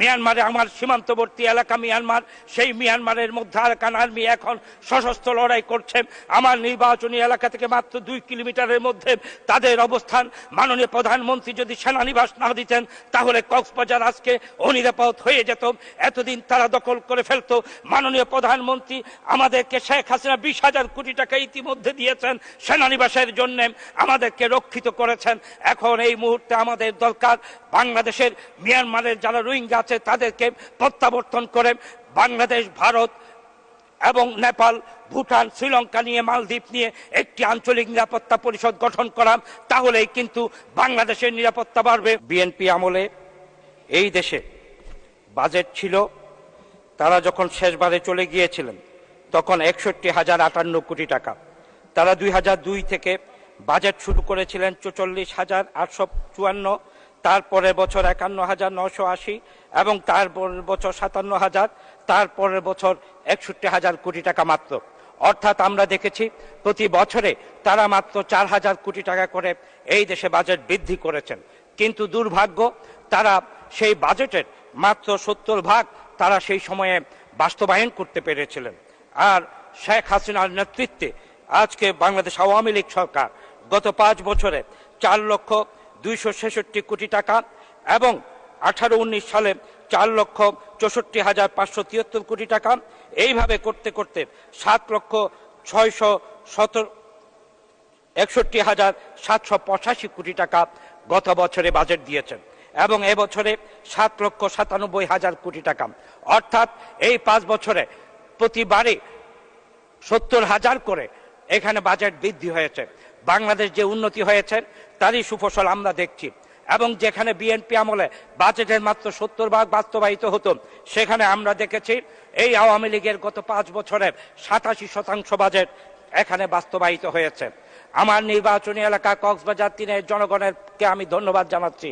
মিয়ানমারে আমার সীমান্তবর্তী এলাকা মিয়ানমার, সেই মিয়ানমারের মধ্যে আরাকান আর্মি এখন সশস্ত্র লড়াই করছে। আমার নির্বাচনী এলাকা থেকে মাত্র দুই কিলোমিটারের মধ্যে তাদের অবস্থান। মাননীয় প্রধানমন্ত্রী যদি সেনানিবাস না দিতেন, তাহলে কক্সবাজার আজকে অনিরাপদ হয়ে যেত। এতদিন তারা দখল করে ফেলতো। মাননীয় প্রধানমন্ত্রী আমাদেরকে শেখ হাসিনা বিশ হাজার কোটি টাকা ইতিমধ্যে দিয়েছেন সেনানিবাসের জন্য। আমাদেরকে রক্ষিত করেছেন। এখন এই মুহূর্তে আমাদের দরকার বাংলাদেশের, মিয়ানমারের যারা রোহিঙ্গা আছে তাদেরকে প্রত্যাবর্তন করে বাংলাদেশ, ভারত এবং নেপাল, ভুটান, শ্রীলঙ্কা নিয়ে, মালদ্বীপ নিয়ে একটি আঞ্চলিক নিরাপত্তা পরিষদ গঠন করা তাহলেই কিন্তু বাংলাদেশের নিরাপত্তা বাড়বে। বিএনপি আমলে এই দেশে বাজেট ছিল, তারা যখন শেষবারে চলে গিয়েছিলেন, তখন একষট্টি হাজার আটান্ন কোটি টাকা। তারা দুই হাজার দুই থেকে বাজেট শুরু করেছিলেন চুচল্লিশ হাজার আটশো চুয়ান্ন। তারপরের বছর একান্ন হাজার নশো আশি এবং তার বছর সাতান্ন হাজার তারপরের বছর একষট্টি হাজার কোটি টাকা মাত্র। অর্থাৎ আমরা দেখেছি প্রতি বছরে তারা মাত্র চার হাজার কোটি টাকা করে এই দেশে বাজেট বৃদ্ধি করেছেন। কিন্তু দুর্ভাগ্য, তারা সেই বাজেটের মাত্র সত্তর ভাগ তারা সেই সময়ে বাস্তবায়ন করতে পেরেছিলেন। আর শেখ হাসিনার নেতৃত্বে আজকে বাংলাদেশ আওয়ামী লীগ সরকার গত পাঁচ বছরে চার লক্ষ দুইশো ছেষট্টি কোটি টাকা এবং আঠারো উনিশ সালে চার লক্ষ চৌষট্টি হাজার পাঁচশো তিয়াত্তর কোটি টাকা। এইভাবে করতে করতে সাত লক্ষ ছয়শো সতেরো, একষট্টি হাজার সাতশো পঁচাশি কোটি টাকা গত বছরে বাজেট দিয়েছেন এবং এবছরে সাত লক্ষ সাতানব্বই হাজার কোটি টাকা। অর্থাৎ এই পাঁচ বছরে প্রতিবারে সত্তর হাজার করে এখানে বাজেট বৃদ্ধি হয়েছে। বাংলাদেশ যে উন্নতি হয়েছে, তারই সুফসল আমরা দেখছি। এবং যেখানে বিএনপি আমলে বাজেটের মাত্র সত্তর ভাগ বাস্তবায়িত হতো, সেখানে আমরা দেখেছি এই আওয়ামী লীগের গত পাঁচ বছরে সাতাশি শতাংশ বাজেট এখানে বাস্তবায়িত হয়েছে। আমার নির্বাচনী এলাকা কক্সবাজার তিনের জনগণেরকে আমি ধন্যবাদ জানাচ্ছি।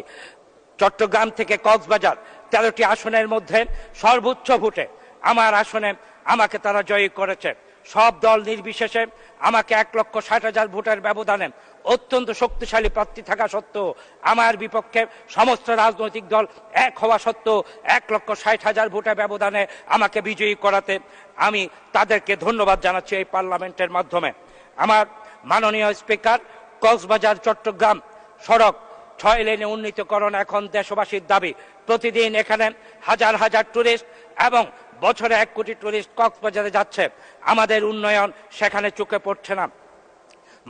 চট্টগ্রাম থেকে কক্সবাজার তেরোটি আসনের মধ্যে সর্বোচ্চ ভোটে আমার আসনে আমাকে তারা জয়ী করেছে। সব দল নির্বিশেষে আমাকে এক লক্ষ ষাট হাজার ভোটের ব্যবধানে অত্যন্ত শক্তিশালী প্রার্থী থাকা সত্ত্বেও আমার বিপক্ষে সমস্ত রাজনৈতিক দল এক হওয়া সত্ত্বেও এক লক্ষ ষাট হাজার ভোটের ব্যবধানে আমাকে বিজয়ী করাতে আমি তাদেরকে ধন্যবাদ জানাচ্ছি এই পার্লামেন্টের মাধ্যমে। আমার মাননীয় স্পিকার, কক্সবাজার, চট্টগ্রাম সড়ক ছয় লেনে উন্নীতকরণ এখন দেশবাসীর দাবি। প্রতিদিন এখানে হাজার হাজার টুরিস্ট এবং বছরে এক কোটি টুরিস্ট কক্সবাজারে যাচ্ছে। আমাদের উন্নয়ন সেখানে চোখে পড়ছে না।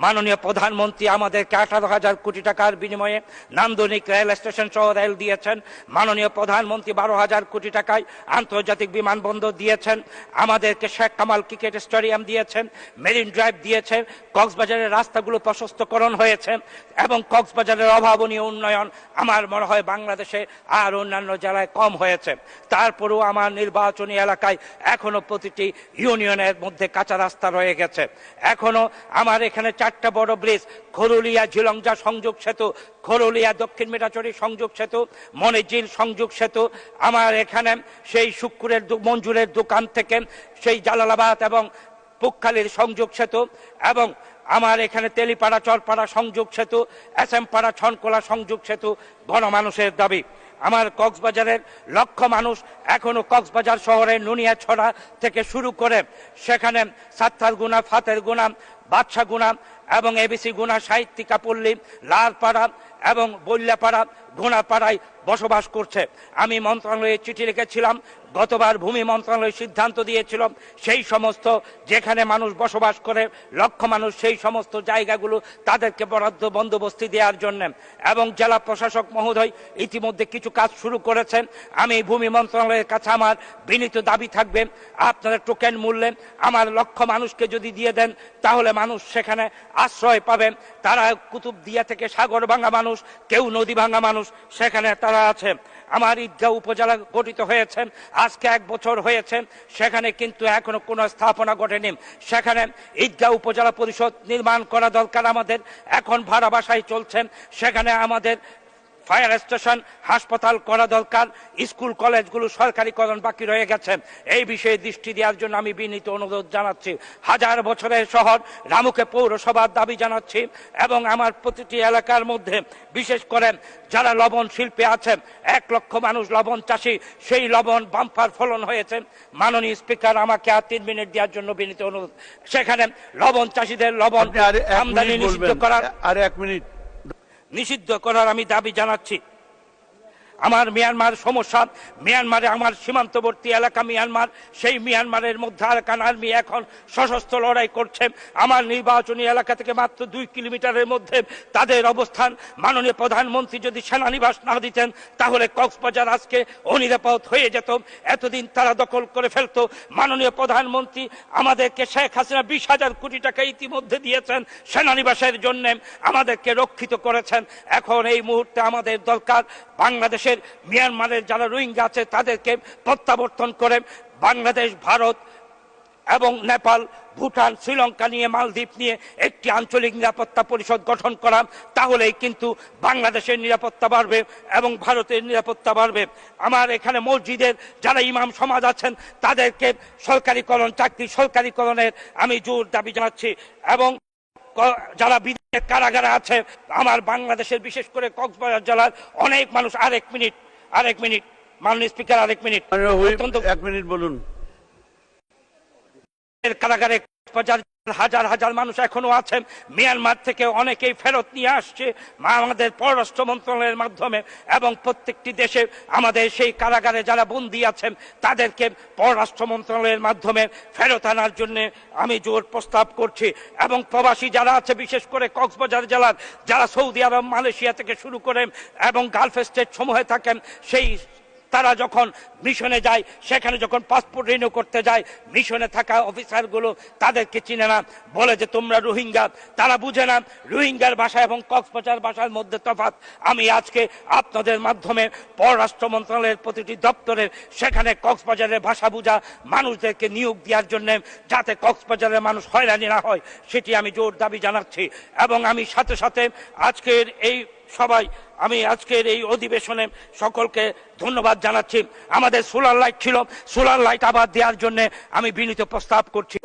মাননীয় প্রধানমন্ত্রী আমাদেরকে আঠারো হাজার কোটি টাকার বিনিময়ে নান্দনিক রেল স্টেশন সহ রেল দিয়েছেন। মাননীয় প্রধানমন্ত্রী বারো হাজার কোটি টাকায় আন্তর্জাতিক বিমানবন্দর দিয়েছেন। আমাদেরকে শেখ কামাল ক্রিকেট স্টেডিয়াম দিয়েছেন। মেরিন ড্রাইভ দিয়েছেন। কক্সবাজারের রাস্তাগুলো প্রশস্তকরণ হয়েছে এবং কক্সবাজারের অভাবনীয় উন্নয়ন আমার মনে হয় বাংলাদেশে আর অন্যান্য জেলায় কম হয়েছে। তারপরেও আমার নির্বাচনী এলাকায় এখনও প্রতিটি ইউনিয়নের মধ্যে কাঁচা রাস্তা রয়ে গেছে। এখনও আমার এখানে চারটা বড় ব্রিজ, খরুলিয়া ঝিলংজা সংযোগ সেতু, খরুলিয়া দক্ষিণ মেটাচড়ি সংযোগ সেতু মনিঝিল সংযোগ সেতু, আমার এখানে সেই শুক্কুরের দো- মঞ্জুরের দোকান থেকে সেই জালালাবাদ এবং পুকখালির সংযোগ সেতু এবং আমার এখানে তেলিপাড়া, চরপাড়া সংযোগ সেতু, এস এম পাড়া, ছনকোলা সংযোগ সেতু গণমানুষের দাবি। আমার কক্সবাজারের লক্ষ মানুষ এখনও কক্সবাজার শহরের নুনিয়াছড়া থেকে শুরু করে সেখানে সাত্তার গুনা, ফাতের গুনা বাদশা গুনা এবং এবিসি গুনা, সাহিত্যিকা পল্লী, লালপাড়া এবং বল্যাপাড়া ঘোড়াপাড়ায় বসবাস করছে। আমি মন্ত্রণালয়ে চিঠি লিখেছিলাম, গতবার ভূমি মন্ত্রণালয় সিদ্ধান্ত দিয়েছিল সেই সমস্ত যেখানে মানুষ বসবাস করে, লক্ষ মানুষ সেই সমস্ত জায়গাগুলো তাদেরকে বরাদ্দ বন্দোবস্তি দেওয়ার জন্য। এবং জেলা প্রশাসক মহোদয় ইতিমধ্যে কিছু কাজ শুরু করেছেন। আমি ভূমি মন্ত্রণালয়ের কাছে আমার বিনীত দাবি থাকবে আপনারা টোকেন মূল্যে আমার লক্ষ মানুষকে যদি দিয়ে দেন, তাহলে মানুষ সেখানে আশ্রয় পাবেন তারা কুতুবদিয়া থেকে সাগর ভাঙা মানুষ, কেউ নদী ভাঙা মানুষ সেখানে তারা আছে আমার ঈদগাঁও উপজেলা গঠিত হয়েছে আজকে এক বছর হয়েছে সেখানে কিন্তু এখনও কোনো স্থাপনা ঘটেনি। সেখানে ঈদগাঁও উপজেলা পরিষদ নির্মাণ করা দরকার আমাদের, এখন ভাড়া বাসায় চলছেন। সেখানে আমাদের ফায়ার স্টেশন হাসপাতাল করা দরকার স্কুল কলেজগুলো সরকারিকরণ বাকি রয়ে গেছে। এই বিষয়ে দৃষ্টি দেওয়ার জন্য আমি বিনীত অনুরোধ জানাচ্ছি। হাজার বছরের শহর রামুকে পৌরসভার দাবি জানাচ্ছি এবং আমার প্রতিটি এলাকার মধ্যে বিশেষ করে যারা লবণ শিল্পে আছেন এক লক্ষ মানুষ লবণ চাষি সেই লবণ বাম্পার ফলন হয়েছে। মাননীয় স্পিকার আমাকে আর তিন মিনিট দেওয়ার জন্য বিনীত অনুরোধ। সেখানে লবণ চাষিদের লবণ আমদানি নিষিদ্ধ করার আর এক মিনিট। নিষিদ্ধ করার আমি দাবি জানাচ্ছি। আমার মিয়ানমার সমস্যা, মিয়ানমারে আমার সীমান্তবর্তী এলাকা মিয়ানমার, সেই মিয়ানমারের মধ্যে আরাকান আর্মি এখন সশস্ত্র লড়াই করছে। আমার নির্বাচনী এলাকা থেকে মাত্র দুই কিলোমিটারের মধ্যে তাদের অবস্থান। মাননীয় প্রধানমন্ত্রী যদি সেনানিবাস না দিতেন, তাহলে কক্সবাজার আজকে অনিরাপদ হয়ে যেত। এতদিন তারা দখল করে ফেলতো। মাননীয় প্রধানমন্ত্রী আমাদেরকে শেখ হাসিনা বিশ হাজার কোটি টাকা ইতিমধ্যে দিয়েছেন সেনানিবাসের জন্য, আমাদেরকে রক্ষিত করেছেন। এখন এই মুহূর্তে আমাদের দরকার বাংলাদেশের, মিয়ানমারের যারা রোহিঙ্গা আছে তাদেরকে প্রত্যাবর্তন করে বাংলাদেশ, ভারত এবং নেপাল, ভুটান, শ্রীলঙ্কা নিয়ে, মালদ্বীপ নিয়ে একটি আঞ্চলিক নিরাপত্তা পরিষদ গঠন করা, তাহলেই কিন্তু বাংলাদেশের নিরাপত্তা বাড়বে এবং ভারতের নিরাপত্তা বাড়বে। আমার এখানে মসজিদের যারা ইমাম সমাজ আছেন, তাদেরকে সরকারিকরণ, চাকরি সরকারিকরণের আমি জোর দাবি জানাচ্ছি এবং যারা কারাগারে আছে আমার বাংলাদেশের বিশেষ করে কক্সবাজার জেলার অনেক মানুষ আরেক মিনিট আরেক মিনিট মাননীয় স্পিকার আরেক মিনিট। এক মিনিট বলুন। এর কারাগারে হাজার হাজার মানুষ এখনও আছেন। মিয়ানমার থেকে অনেকেই ফেরত নিয়ে আসছে। আমাদের পররাষ্ট্র মন্ত্রণালয়ের মাধ্যমে এবং প্রত্যেকটি দেশে আমাদের সেই কারাগারে যারা বন্দী আছেন, তাদেরকে পররাষ্ট্র মন্ত্রণালয়ের মাধ্যমে ফেরত আনার জন্য আমি জোর প্রস্তাব করছি। এবং প্রবাসী যারা আছে, বিশেষ করে কক্সবাজার জেলার, যারা সৌদি আরব, মালয়েশিয়া থেকে শুরু করে এবং গালফ স্টেট সমূহে থাকেন, সেই তারা যখন মিশনে যায়, সেখানে যখন পাসপোর্ট রিনিউ করতে যায়, মিশনে থাকা অফিসারগুলো তাদেরকে চিনে না। বলে যে, তোমরা রোহিঙ্গা। তারা বুঝে না, রোহিঙ্গার ভাষা এবং কক্সবাজার ভাষার মধ্যে তফাৎ। আমি আজকে আপনাদের মাধ্যমে পররাষ্ট্র মন্ত্রণালয়ের প্রতিটি দপ্তরের সেখানে কক্সবাজারের ভাষা বোঝা মানুষদেরকে নিয়োগ দেওয়ার জন্য, যাতে কক্সবাজারের মানুষ হয়রানি না হয়, সেটি আমি জোর দাবি জানাচ্ছি। এবং আমি সাথে সাথে আজকের এই সবাই, আমি আজকের এই অধিবেশনে সকলকে ধন্যবাদ জানাচ্ছি। আমাদের সোলার লাইট ছিল, সোলার লাইট আবার দেওয়ার জন্য আমি বিনীত প্রস্তাব করছি।